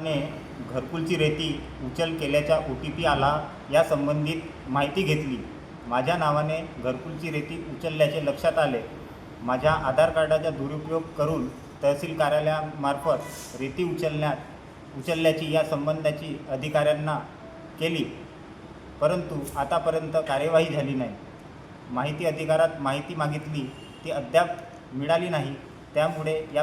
ने घरकुलची रेती उचल केल्याचा ओ टी पी आला या संबंधित माहिती घेतली. माझ्या नावाने घरकुलची रेती उचलल्याचे लक्षात आले. माझ्या आधार कार्डाचा दुरुपयोग करून तहसील कार्यालयामार्फत रेती उचलण्यात उचलल्याची या संबंधाची अधिकाऱ्यांना केली. परंतु आतापर्यंत कार्यवाही झाली नाही. माहिती अधिकारात माहिती मागितली ती अद्याप मिळाली नाही. त्यामुळे या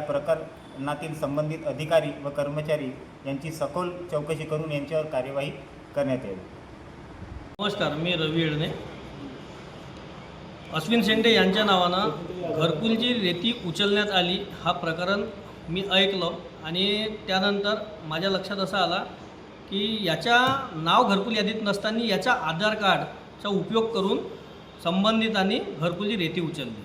प्रकरणातील संबंधित अधिकारी व कर्मचारी यांची सखोल चौकशी करून यांच्यावर कार्यवाही करण्यात येईल. नमस्कार मी रवी येळणे. अश्विन शेंडे यांच्या नावानं घरकुलची रेती उचलण्यात आली. हा प्रकरण मी ऐकलं आणि त्यानंतर माझ्या लक्षात असा आला की याच्या नाव घरकुल यादीत नसताना याच्या आधार कार्डचा उपयोग करून संबंधितांनी घरकुलची रेती उचलली.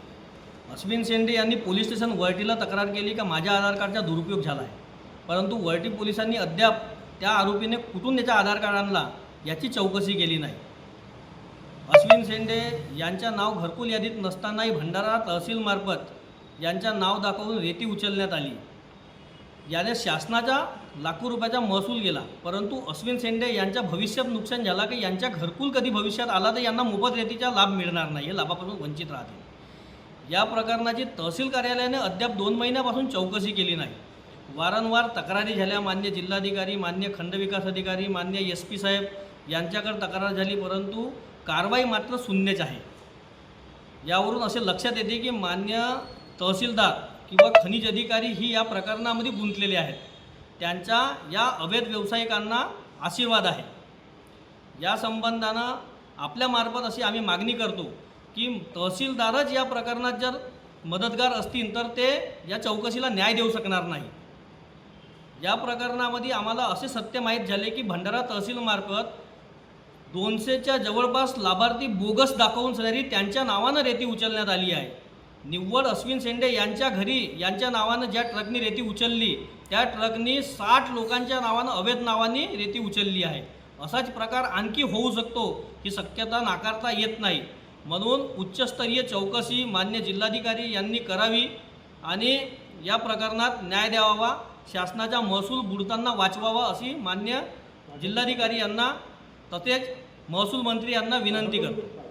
अश्विन शेंडे यांनी पोलीस स्टेशन वरटीला तक्रार केली का माझ्या आधार कार्डचा दुरुपयोग झाला आहे परंतु वरटी पोलिसांनी अद्याप त्या आरोपीने कुठून त्याचा आधार कार्ड आणला याची चौकशी केली नाही. अश्विन शेंडे यांच्या नाव घरकुल यादीत नसतानाही भंडारा तहसीलमार्फत यांच्या नाव दाखवून रेती उचलण्यात आली. याने शासनाचा लाखो रुपयाचा महसूल गेला. परंतु अश्विन शेंडे यांच्या भविष्यात नुकसान झाला की? यांच्या घरकुल कधी भविष्यात आला तर यांना मोफत रेतीचा लाभ मिळणार नाही हे लाभापासून वंचित राहतील या प्रकरणाची तहसील कार्यालयाने अद्याप दोन महिन्यापासून चौकशी केली नाही. वारंवार तक्रारी झाल्या मान्य जिल्हाधिकारी मान्य खंडविकास अधिकारी मान्य एस पी साहेब यांच्याकडे तक्रार झाली परंतु कारवाई मात्र शून्यच आहे. यावरून असे लक्षात येते की मान्य तहसीलदार किंवा खनिज अधिकारी ही या प्रकरणामध्ये गुंतलेले आहेत. त्यांच्या या अवैध व्यावसायिकांना आशीर्वाद आहे. या संबंधानं आपल्यामार्फत अशी आम्ही मागणी करतो की तहसीलदारच या प्रकरणात जर मदतगार असतील तर ते या चौकशीला न्याय देऊ शकणार नाही. या प्रकरणामध्ये आम्हाला असे सत्य माहीत झाले की भंडारा तहसीलमार्फत दोनशेच्या जवळपास लाभार्थी बोगस दाखवून सरी त्यांच्या नावानं रेती उचलण्यात आली आहे. निव्वळ अश्विन शेंडे यांच्या घरी यांच्या नावानं ज्या ट्रकनी रेती उचलली त्या ट्रकनी साठ लोकांच्या नावानं अवैध नावाने रेती उचलली आहे. असाच प्रकार आणखी होऊ शकतो ही शक्यता नाकारता येत नाही. म्हणून उच्चस्तरीय चौकशी मान्य जिल्हाधिकारी यांनी करावी आणि या प्रकरणात न्याय द्यावा शासनाचा महसूल बुडताना वाचवावा अशी मान्य जिल्हाधिकारी यांना तसेच महसूल मंत्री यांना विनंती करतो.